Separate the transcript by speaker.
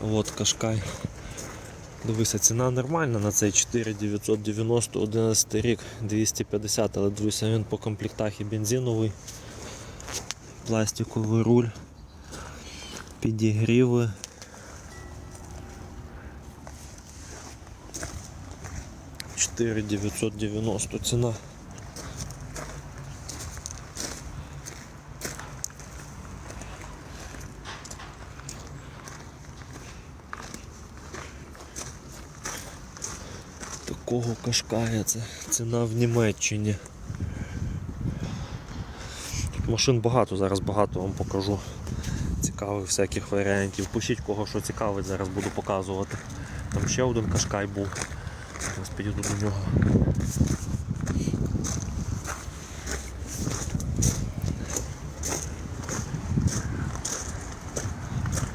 Speaker 1: От Кашкай. Дивися, ціна нормальна на цей 4990, 11 рік, 250, але дивися, він по комплектах і бензиновий, пластиковий руль, підігріви. Чотири 990 ціна. Такого кашкая це ціна в Німеччині. Машин багато, зараз багато вам покажу. Цікавих всяких варіантів. Пишіть кого що цікавить, зараз буду показувати. Там ще один кашкай був. Зараз підійду до нього.